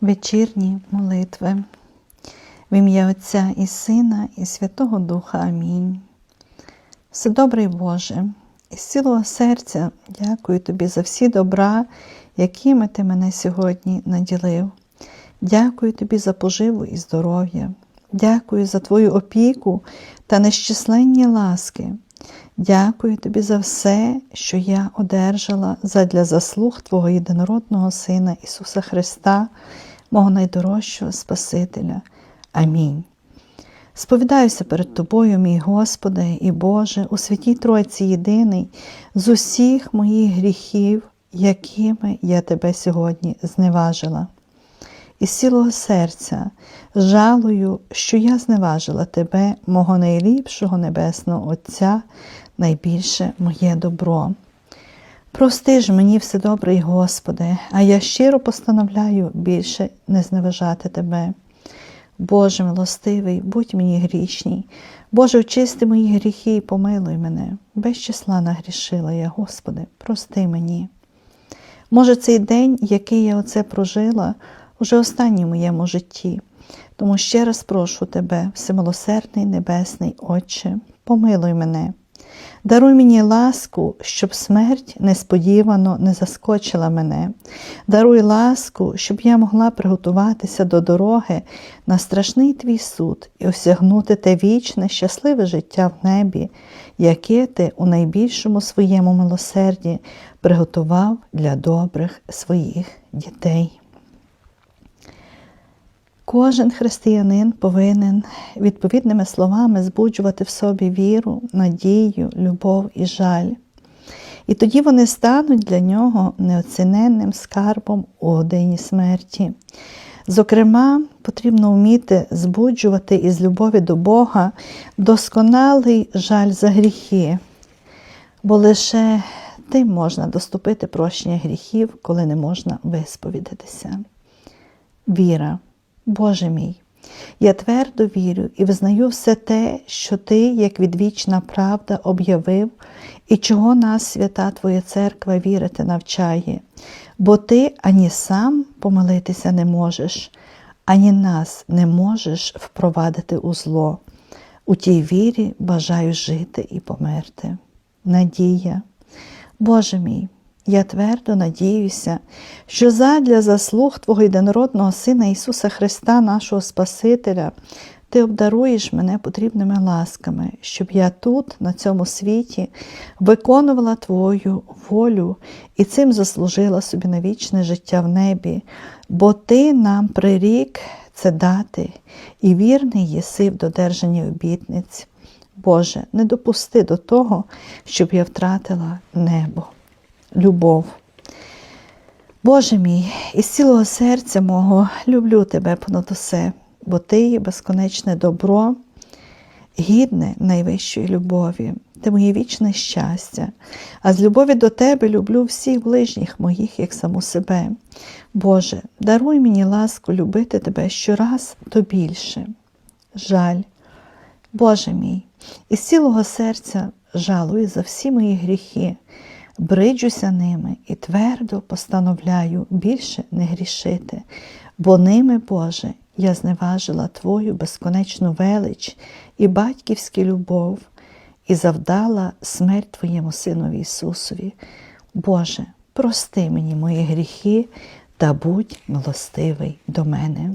Вечірні молитви. В ім'я Отця і Сина, і Святого Духа. Амінь. Вседобрий Боже, із цілого серця дякую Тобі за всі добра, якими Ти мене сьогодні наділив. Дякую Тобі за поживу і здоров'я. Дякую за Твою опіку та нещисленні ласки. Дякую Тобі за все, що я одержала задля заслуг Твого єдинородного Сина Ісуса Христа, мого найдорожчого Спасителя. Амінь. Сповідаюся перед Тобою, мій Господи і Боже, у святій Тройці єдиний, з усіх моїх гріхів, якими я Тебе сьогодні зневажила. Із цілого серця жалую, що я зневажила Тебе, мого найліпшого Небесного Отця, найбільше моє добро. Прости ж мені все добрий, Господи, а я щиро постановляю більше не зневажати Тебе. Боже милостивий, будь мені грішній, Боже, очисти мої гріхи і помилуй мене. Без числа нагрішила я, Господи, прости мені. Може, цей день, який я оце прожила, уже останній в моєму житті. Тому ще раз прошу Тебе, всемилосердний Небесний Отче, помилуй мене. Даруй мені ласку, щоб смерть несподівано не заскочила мене. Даруй ласку, щоб я могла приготуватися до дороги на страшний твій суд і осягнути те вічне, щасливе життя в небі, яке ти у найбільшому своєму милосерді приготував для добрих своїх дітей. Кожен християнин повинен відповідними словами збуджувати в собі віру, надію, любов і жаль. І тоді вони стануть для нього неоціненним скарбом у годині смерті. Зокрема, потрібно вміти збуджувати із любові до Бога досконалий жаль за гріхи, бо лише тим можна доступити прощення гріхів, коли не можна висповідатися. Віра. Боже мій, я твердо вірю і визнаю все те, що Ти, як відвічна правда, об'явив, і чого нас, свята Твоя церква, вірити навчає, бо Ти ані сам помилитися не можеш, ані нас не можеш впровадити у зло. У тій вірі бажаю жити і померти. Надія, Боже мій. Я твердо надіюся, що задля заслуг Твого єдинородного Сина Ісуса Христа, нашого Спасителя, Ти обдаруєш мене потрібними ласками, щоб я тут, на цьому світі, виконувала Твою волю і цим заслужила собі на вічне життя в небі, бо Ти нам прирік це дати, і вірний єси в додержанні обітниць. Боже, не допусти до того, щоб я втратила небо любов. Боже мій, із цілого серця мого люблю тебе понад усе, бо ти є безконечне добро, гідне найвищої любові, ти моє вічне щастя, а з любові до тебе люблю всіх ближніх моїх, як саму себе. Боже, даруй мені ласку любити тебе щораз то більше. Жаль, Боже мій, із цілого серця жалую за всі мої гріхи бриджуся ними і твердо постановляю більше не грішити, бо ними, Боже, я зневажила Твою безконечну велич і батьківську любов, і завдала смерть Твоєму Синові Ісусові. Боже, прости мені мої гріхи та будь милостивий до мене.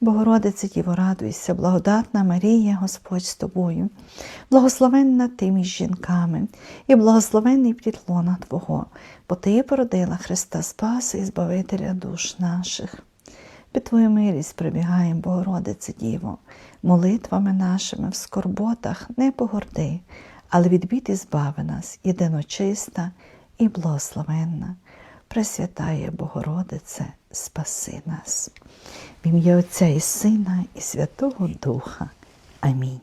Богородице Діво, радуйся, благодатна Марія, Господь з тобою, благословенна ти між жінками, і благословенний плід лона Твого, бо Ти породила Христа Спаса і Збавителя душ наших. Під Твою милість прибігаємо, Богородице Діво, молитвами нашими в скорботах не погорди, але від бід і збави нас, єдиночиста і благословенна. Пресвятає Богородице, спаси нас. В ім'я Отця і Сина, і Святого Духа. Амінь.